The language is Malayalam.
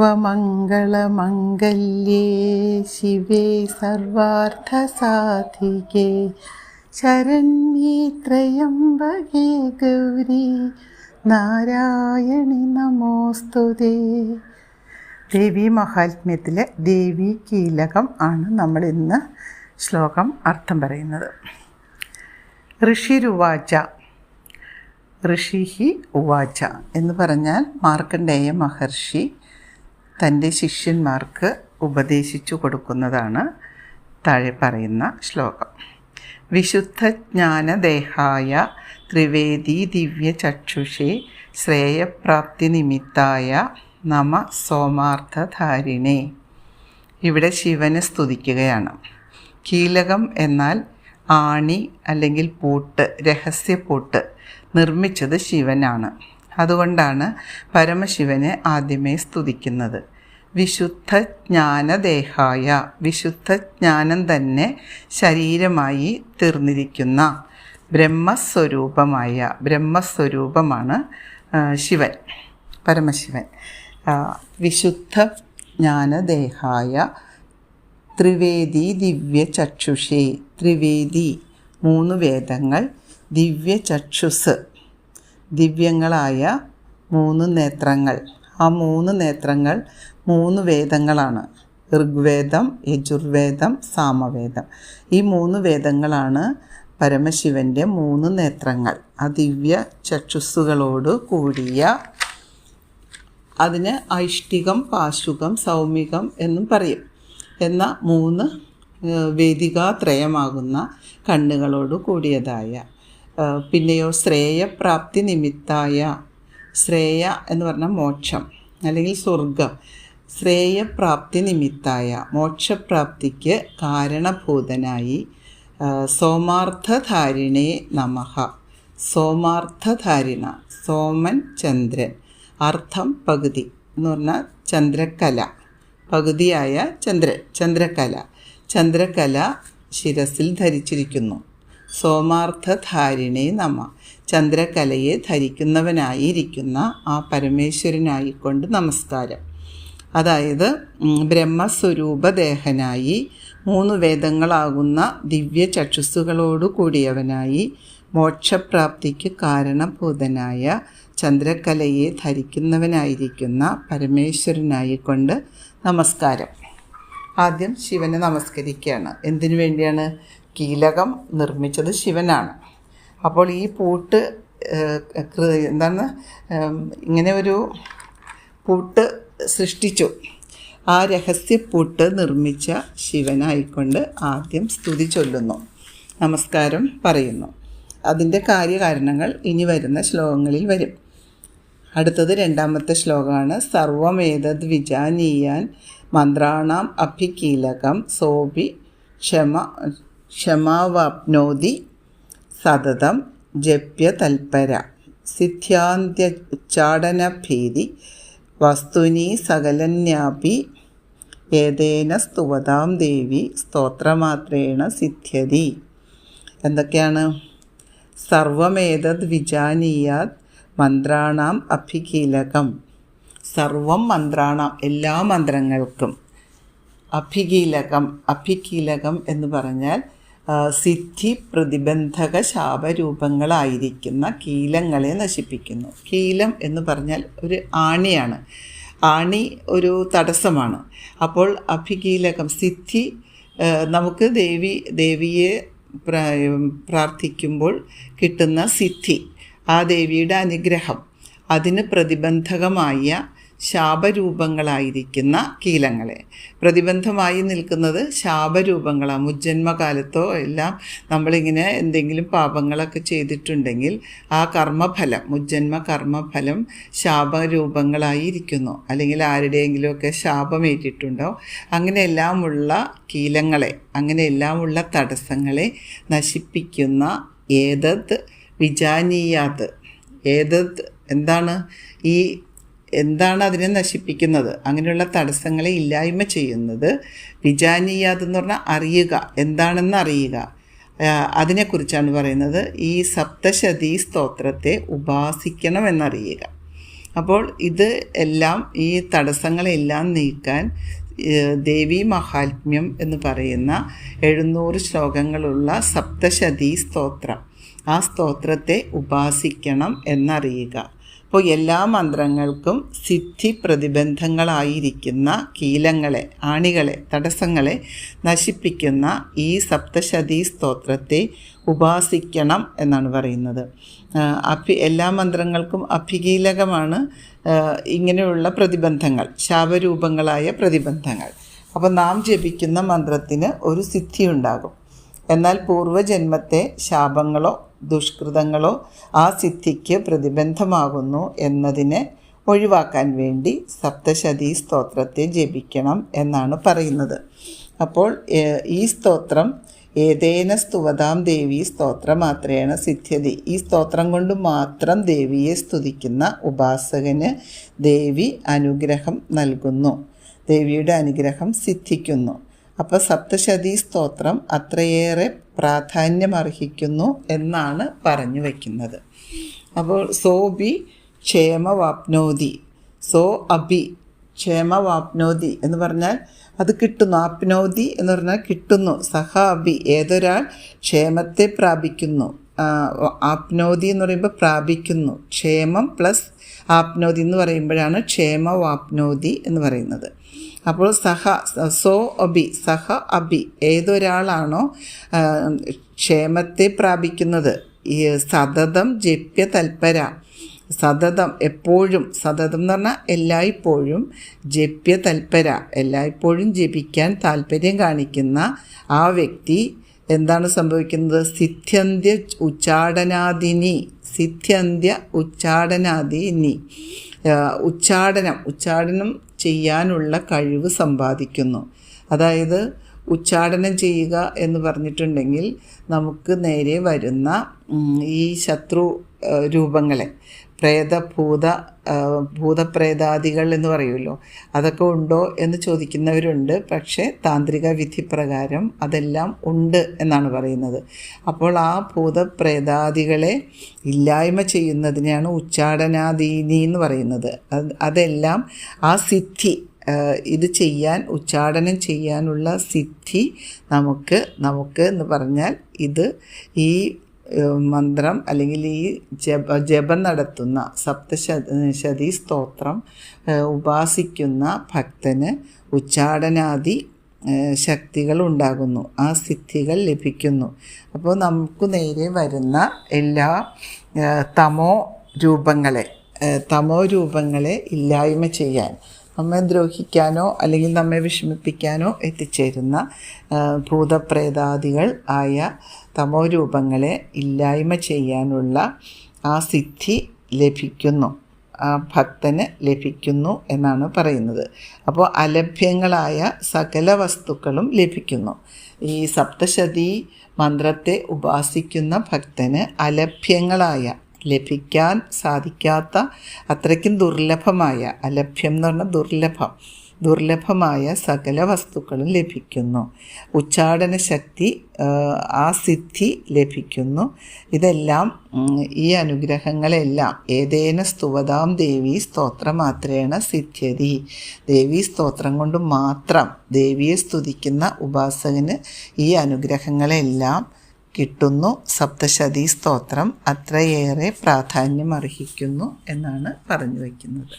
സർവമംഗളമംഗല്യേ ശിവേ സർവാർത്ഥസാധികേ. ശരണ്യേ ത്രയംബകേ ഗൗരി. നാരായണി നമോസ്തുതേ. ദേവി മഹാത്മ്യത്തിലെ ദേവി കീലകം ആണ് നമ്മൾ ഇന്ന് ശ്ലോകം അർത്ഥം പറയുന്നത്. ഋഷിരുവാച ഋഷിഹി ഉവാച എന്ന് പറഞ്ഞാൽ മാർക്കണ്ഡേയ മഹർഷി തന്റെ ശിഷ്യന്മാർക്ക് ഉപദേശിച്ചു കൊടുക്കുന്നതാണ് താഴെ പറയുന്ന ശ്ലോകം. വിശുദ്ധ ജ്ഞാനദേഹായ ത്രിവേദി ദിവ്യ ചക്ഷുഷേ ശ്രേയപ്രാപ്തി നിമിത്തായ നമ സോമാർത്ഥധാരിണേ. ഇവിടെ ശിവനെ സ്തുതിക്കുകയാണ്. കീലകം എന്നാൽ ആണി അല്ലെങ്കിൽ പൂട്ട് രഹസ്യപ്പൂട്ട് നിർമ്മിച്ചത് ശിവനാണ്. അതുകൊണ്ടാണ് പരമശിവനെ ആദ്യമേ സ്തുതിക്കുന്നത്. വിശുദ്ധ ജ്ഞാനദേഹായ വിശുദ്ധ ജ്ഞാനം തന്നെ ശരീരമായി തീർന്നിരിക്കുന്ന ബ്രഹ്മസ്വരൂപമായ ബ്രഹ്മസ്വരൂപമാണ് ശിവൻ പരമശിവൻ. വിശുദ്ധ ജ്ഞാനദേഹായ ത്രിവേദി ദിവ്യ ചക്ഷുഷേ ത്രിവേദി മൂന്ന് വേദങ്ങൾ ദിവ്യ ചക്ഷുസ് ദിവ്യങ്ങളായ മൂന്ന് നേത്രങ്ങൾ. ആ മൂന്ന് നേത്രങ്ങൾ മൂന്ന് വേദങ്ങളാണ്. ഋഗ്വേദം യജുർവേദം സാമവേദം. ഈ മൂന്ന് വേദങ്ങളാണ് പരമശിവന്റെ മൂന്ന് നേത്രങ്ങൾ. ആ ദിവ്യ ചക്ഷുസ്സുകളോട് കൂടിയ അതിന് ഐഷ്ടികം പാശുകം സൗമികം എന്നും പറയും. എന്ന മൂന്ന് വേദികാത്രയമാകുന്ന കണ്ണുകളോട് കൂടിയതായ പിന്നെയോ ശ്രേയപ്രാപ്തി നിമിത്തായ ശ്രേയ എന്ന് പറഞ്ഞാൽ മോക്ഷം അല്ലെങ്കിൽ സ്വർഗം ശ്രേയപ്രാപ്തി നിമിത്തായ മോക്ഷപ്രാപ്തിക്ക് കാരണഭൂതനായി സോമാർത്ഥധാരിണേ നമഃ. സോമാർത്ഥധാരിണ സോമൻ ചന്ദ്രൻ. അർത്ഥം പകുതി എന്ന് പറഞ്ഞാൽ ചന്ദ്രകല. പകുതിയായ ചന്ദ്രൻ ചന്ദ്രകല. ചന്ദ്രകല ശിരസിൽ ധരിച്ചിരിക്കുന്നു. സോമാർത്ഥധാരിണേ നമ. ചന്ദ്രകലയെ ധരിക്കുന്നവനായിരിക്കുന്ന ആ പരമേശ്വരനായിക്കൊണ്ട് നമസ്കാരം. അതായത് ബ്രഹ്മസ്വരൂപദേഹനായി മൂന്ന് വേദങ്ങളാകുന്ന ദിവ്യ ചക്ഷുസ്സുകളോടു കൂടിയവനായി മോക്ഷപ്രാപ്തിക്ക് കാരണഭൂതനായ ചന്ദ്രകലയെ ധരിക്കുന്നവനായിരിക്കുന്ന പരമേശ്വരനായിക്കൊണ്ട് നമസ്കാരം. ആദ്യം ശിവനെ നമസ്കരിക്കുകയാണ്. എന്തിനു വേണ്ടിയാണ്? കീലകം നിർമ്മിച്ചത് ശിവനാണ്. അപ്പോൾ ഈ പൂട്ട് എന്താണ് ഇങ്ങനെ ഒരു പൂട്ട് സൃഷ്ടിച്ചു. ആ രഹസ്യപ്പൂട്ട് നിർമ്മിച്ച ശിവനായിക്കൊണ്ട് ആദ്യം സ്തുതി ചൊല്ലുന്നു. നമസ്കാരം പറയുന്നു. അതിന്റെ കാര്യകാരണങ്ങൾ ഇനി വരുന്ന ശ്ലോകങ്ങളിൽ വരും. അടുത്തത് രണ്ടാമത്തെ ശ്ലോകമാണ്. സർവമേതദ് വിജാനീയാൻ മന്ത്രാണാം അഭികീലകം സോപി ക്ഷമ ക്ഷമാവാപ്നോതി സതതം ജപ്യ തൽപര. സിദ്ധ്യാന്ത്യ ഉച്ചാടനഭീതി വസ്തുനി സകലന്യാപി ഏതേന സ്തുവതാം ദേവി സ്തോത്രമാത്രേണ സിദ്ധ്യതി. എന്തൊക്കെയാണ്? സർവമേതദ് വിജാനീയാത് മന്ത്രാണാം അഭികീലകം. സർവം മന്ത്രാണ എല്ലാ മന്ത്രങ്ങൾക്കും. അഭികീലകം അഭികീലകം എന്ന് പറഞ്ഞാൽ സിദ്ധി പ്രതിബന്ധക ശാപരൂപങ്ങളായിരിക്കുന്ന കീലങ്ങളെ നശിപ്പിക്കുന്നു. കീലം എന്ന് പറഞ്ഞാൽ ഒരു ആണിയാണ്. ആണി ഒരു തടസ്സമാണ്. അപ്പോൾ അഭികീലകം സിദ്ധി നമുക്ക് ദേവി ദേവിയെ പ്രാർത്ഥിക്കുമ്പോൾ കിട്ടുന്ന സിദ്ധി ആ ദേവിയുടെ അനുഗ്രഹം അതിന് പ്രതിബന്ധകമായ ശാപരൂപങ്ങളായിരിക്കുന്ന കീലങ്ങളെ. പ്രതിബന്ധമായി നിൽക്കുന്നത് ശാപരൂപങ്ങളാണ് മുജ്ജന്മകാലത്തോ എല്ലാം നമ്മളിങ്ങനെ എന്തെങ്കിലും പാപങ്ങളൊക്കെ ചെയ്തിട്ടുണ്ടെങ്കിൽ ആ കർമ്മഫലം മുജ്ജന്മ കർമ്മഫലം ശാപരൂപങ്ങളായിരിക്കുന്നു. അല്ലെങ്കിൽ ആരുടെയെങ്കിലുമൊക്കെ ശാപമേറ്റിട്ടുണ്ടോ. അങ്ങനെയെല്ലാമുള്ള കീലങ്ങളെ അങ്ങനെയെല്ലാമുള്ള തടസ്സങ്ങളെ നശിപ്പിക്കുന്ന ഏതത് വിജാനീയാത്. ഏതത് എന്താണ്? ഈ എന്താണ് അതിനെ നശിപ്പിക്കുന്നത്? അങ്ങനെയുള്ള തടസ്സങ്ങളെ ഇല്ലായ്മ ചെയ്യുന്നത് വിജാനീയാത് എന്ന് പറഞ്ഞാൽ അറിയുക. എന്താണെന്ന് അറിയുക. അതിനെക്കുറിച്ചാണ് പറയുന്നത്. ഈ സപ്തശതി സ്തോത്രത്തെ ഉപാസിക്കണം എന്നറിയുക അപ്പോൾ ഇത് എല്ലാം ഈ തടസ്സങ്ങളെല്ലാം നീക്കാൻ ദേവി മഹാത്മ്യം എന്ന് പറയുന്ന എഴുന്നൂറ് ശ്ലോകങ്ങളുള്ള സപ്തശതി സ്തോത്രം ആ സ്തോത്രത്തെ ഉപാസിക്കണം എന്നറിയുക. അപ്പോൾ എല്ലാ മന്ത്രങ്ങൾക്കും സിദ്ധി പ്രതിബന്ധങ്ങളായിരിക്കുന്ന കീലങ്ങളെ ആണികളെ തടസ്സങ്ങളെ നശിപ്പിക്കുന്ന ഈ സപ്തശതീ സ്തോത്രത്തെ ഉപാസിക്കണം എന്നാണ് പറയുന്നത്. അഭി എല്ലാ മന്ത്രങ്ങൾക്കും അഭികീലകമാണ് ഇങ്ങനെയുള്ള പ്രതിബന്ധങ്ങൾ ശാപരൂപങ്ങളായ പ്രതിബന്ധങ്ങൾ. അപ്പോൾ നാം ജപിക്കുന്ന മന്ത്രത്തിന് ഒരു സിദ്ധി ഉണ്ടാകും. എന്നാൽ പൂർവജന്മത്തെ ശാപങ്ങളോ ദുഷ്കൃതങ്ങളോ ആ സിദ്ധിക്ക് പ്രതിബന്ധമാകുന്നു എന്നതിനെ ഒഴിവാക്കാൻ വേണ്ടി സപ്തശതീ സ്തോത്രത്തെ ജപിക്കണം എന്നാണ് പറയുന്നത്. അപ്പോൾ ഈ സ്തോത്രം ഏതേന സ്തുവതാം ദേവി സ്തോത്രമാത്രേണ സിദ്ധ്യതി. ഈ സ്തോത്രം കൊണ്ട് മാത്രം ദേവിയെ സ്തുതിക്കുന്ന ഉപാസകന് ദേവി അനുഗ്രഹം നൽകുന്നു. ദേവിയുടെ അനുഗ്രഹം സിദ്ധിക്കുന്നു. അപ്പോൾ സപ്തശതീ സ്തോത്രം അത്രയേറെ പ്രാധാന്യമർഹിക്കുന്നു എന്നാണ് പറഞ്ഞു വയ്ക്കുന്നത് അപ്പോൾ സോ ബി ക്ഷേമവാപ്നോതി. സോ അബി ക്ഷേമവാപ്നോതി എന്ന് പറഞ്ഞാൽ അത് കിട്ടുന്നു. ആപ്നോതി എന്ന് പറഞ്ഞാൽ കിട്ടുന്നു. സഹ അബി ഏതൊരാൾ ക്ഷേമത്തെ പ്രാപിക്കുന്നു. ആപ്നോതി എന്ന് പറയുമ്പോൾ പ്രാപിക്കുന്നു. ക്ഷേമം പ്ലസ് ആപ്നോതി എന്ന് പറയുമ്പോഴാണ് ക്ഷേമവാപ്നോതി എന്ന് പറയുന്നത്. അപ്പോൾ സഹ സോ അബി സഹ അബി ഏതൊരാളാണോ ക്ഷേമത്തെ പ്രാപിക്കുന്നത്? ഈ സതതം ജപ്യ തൽപര. സതതം എപ്പോഴും സതതം എന്ന് പറഞ്ഞാൽ എല്ലായ്പ്പോഴും ജപ്യ തൽപര. എല്ലായ്പ്പോഴും ജപിക്കാൻ താല്പര്യം കാണിക്കുന്ന ആ വ്യക്തി എന്താണ് സംഭവിക്കുന്നത്? സിദ്ധ്യന്ത്യ ഉച്ചാടനാദിനി സിദ്ധ്യന്ത്യ ഉച്ചാടനാദിനി. ഉച്ചാടനം ഉച്ചാടനം ചെയ്യാനുള്ള കഴിവ് സമ്പാദിക്കുന്നു. അതായത് ഉച്ചാടനം ചെയ്യുക എന്ന് പറഞ്ഞിട്ടുണ്ടെങ്കിൽ നമുക്ക് നേരെ വരുന്ന ഈ ശത്രു രൂപങ്ങളെ പ്രേതഭൂത ഭൂത ഭൂതപ്രേതാദികൾ എന്ന് പറയുമല്ലോ. അതൊക്കെ ഉണ്ടോ എന്ന് ചോദിക്കുന്നവരുണ്ട്. പക്ഷേ താന്ത്രിക വിധി പ്രകാരം അതെല്ലാം ഉണ്ട് എന്നാണ് പറയുന്നത്. അപ്പോൾ ആ ഭൂതപ്രേതാദികളെ ഇല്ലായ്മ ചെയ്യുന്നതിനെയാണ് ഉച്ചാടനാദീനി എന്ന് പറയുന്നത്. അതെല്ലാം ആ സിദ്ധി ഇത് ചെയ്യാൻ ഉച്ചാടനം ചെയ്യാനുള്ള സിദ്ധി നമുക്ക് നമുക്ക് എന്ന് പറഞ്ഞാൽ ഇത് ഈ മന്ത്രം അല്ലെങ്കിൽ ഈ ജപ ജപം നടത്തുന്ന സപ്തശതീ ശതി സ്തോത്രം ഉപാസിക്കുന്ന ഭക്തന് ഉച്ചാടനാദി ശക്തികൾ ഉണ്ടാകുന്നു. ആ സിദ്ധികൾ ലഭിക്കുന്നു. അപ്പോൾ നമുക്ക് നേരെ വരുന്ന എല്ലാ തമോ രൂപങ്ങളെ തമോ രൂപങ്ങളെ ഇല്ലായ്മ ചെയ്യാൻ നമ്മെ ദ്രോഹിക്കാനോ അല്ലെങ്കിൽ നമ്മെ വിഷമിപ്പിക്കാനോ എത്തിച്ചേരുന്ന ഭൂതപ്രേതാദികൾ ആയ തമോ രൂപങ്ങളെ ഇല്ലായ്മ ചെയ്യാനുള്ള ആ സിദ്ധി ലഭിക്കുന്നു. ആ ഭക്തന് ലഭിക്കുന്നു എന്നാണ് പറയുന്നത്. അപ്പോൾ അലഭ്യങ്ങളായ സകല വസ്തുക്കളും ലഭിക്കുന്നു. ഈ സപ്തശതി മന്ത്രത്തെ ഉപാസിക്കുന്ന ഭക്തന് അലഭ്യങ്ങളായ ലഭിക്കാൻ സാധിക്കാത്ത അത്രയ്ക്കും ദുർലഭമായ അലഭ്യം എന്ന് പറഞ്ഞാൽ ദുർലഭം ദുർലഭമായ സകല വസ്തുക്കളും ലഭിക്കുന്നു. ഉച്ചാടന ശക്തി ആ, സിദ്ധി ലഭിക്കുന്നു. ഇതെല്ലാം ഈ അനുഗ്രഹങ്ങളെല്ലാം ഏതേന സ്തുവതാം ദേവി സ്തോത്രമാത്രേണ സിദ്ധ്യതി. ദേവി സ്തോത്രം കൊണ്ട് മാത്രം ദേവിയെ സ്തുതിക്കുന്ന ഉപാസകന് ഈ അനുഗ്രഹങ്ങളെല്ലാം കിട്ടുന്നു. സപ്തശതി സ്തോത്രം അത്രയേറെ പ്രാധാന്യം അർഹിക്കുന്നു എന്നാണ് പറഞ്ഞു വയ്ക്കുന്നത്